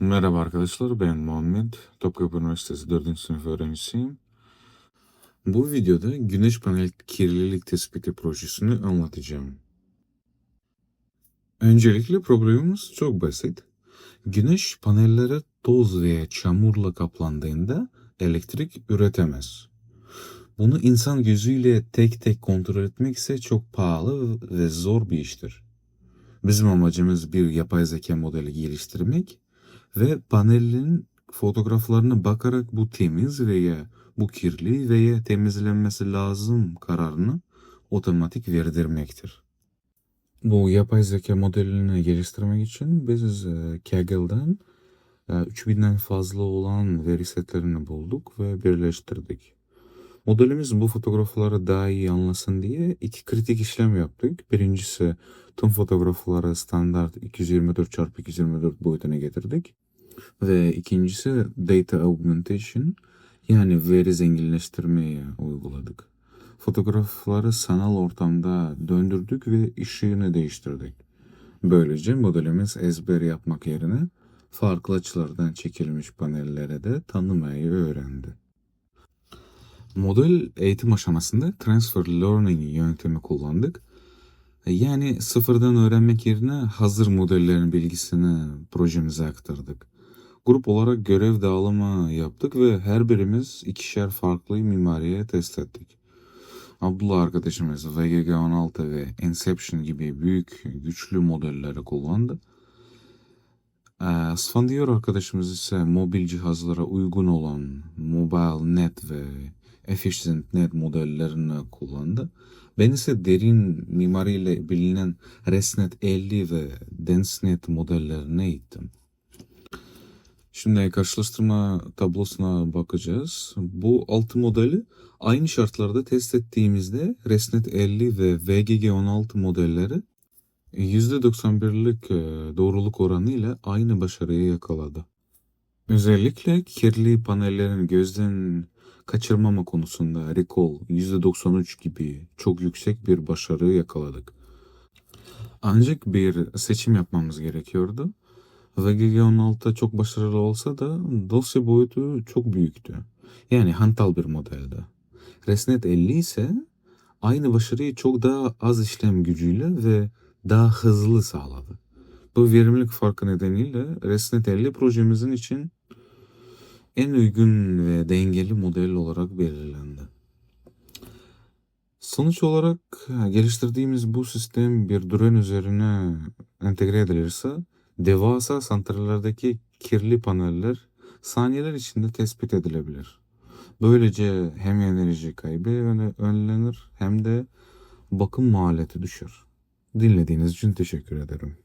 Merhaba arkadaşlar, ben Muhammed. Topkapı Üniversitesi 4. sınıf öğrencisiyim. Bu videoda güneş panel kirlilik tespiti projesini anlatacağım. Öncelikle problemimiz çok basit. Güneş panelleri toz veya çamurla kaplandığında elektrik üretemez. Bunu insan gözüyle tek tek kontrol etmek ise çok pahalı ve zor bir iştir. Bizim amacımız bir yapay zeka modeli geliştirmek ve panelin fotoğraflarına bakarak bu temiz veya bu kirli veya temizlenmesi lazım kararını otomatik verdirmektir. Bu yapay zeka modelini geliştirmek için biz e, Kaggle'dan e, 3000'den fazla olan veri setlerini bulduk ve birleştirdik. Modelimiz bu fotoğrafları daha iyi anlasın diye iki kritik işlem yaptık. Birincisi tüm fotoğrafları standart 224x224 boyutuna getirdik. Ve ikincisi data augmentation yani veri zenginleştirmeye uyguladık. Fotoğrafları sanal ortamda döndürdük ve ışığını değiştirdik. Böylece modelimiz ezber yapmak yerine farklı açılardan çekilmiş panellere de tanımayı öğrendi. Model eğitim aşamasında transfer learning yöntemi kullandık. Yani sıfırdan öğrenmek yerine hazır modellerin bilgisini projemize aktardık. Grup olarak görev dağılımı yaptık ve her birimiz ikişer farklı mimariye test ettik. Abdullah arkadaşımız VGG16 ve Inception gibi büyük güçlü modelleri kullandı. Ee, Sfandiyor arkadaşımız ise mobil cihazlara uygun olan Mobile Net ve Efficient Net modellerini kullandı. Ben ise derin mimariyle bilinen ResNet 50 ve DenseNet modellerine eğittim. Şimdi karşılaştırma tablosuna bakacağız. Bu altı modeli aynı şartlarda test ettiğimizde ResNet 50 ve VGG16 modelleri %91'lik e, doğruluk oranı ile aynı başarıyı yakaladı. Özellikle kirli panellerin gözden kaçırmama konusunda recall %93 gibi çok yüksek bir başarı yakaladık. Ancak bir seçim yapmamız gerekiyordu. VGG16 çok başarılı olsa da dosya boyutu çok büyüktü. Yani hantal bir modeldi. ResNet 50 ise aynı başarıyı çok daha az işlem gücüyle ve daha hızlı sağladı. Bu verimlilik farkı nedeniyle ResNet 50 projemizin için en uygun ve dengeli model olarak belirlendi. Sonuç olarak geliştirdiğimiz bu sistem bir drone üzerine entegre edilirse devasa santrallerdeki kirli paneller saniyeler içinde tespit edilebilir. Böylece hem enerji kaybı önlenir hem de bakım maliyeti düşer. Dinlediğiniz için teşekkür ederim.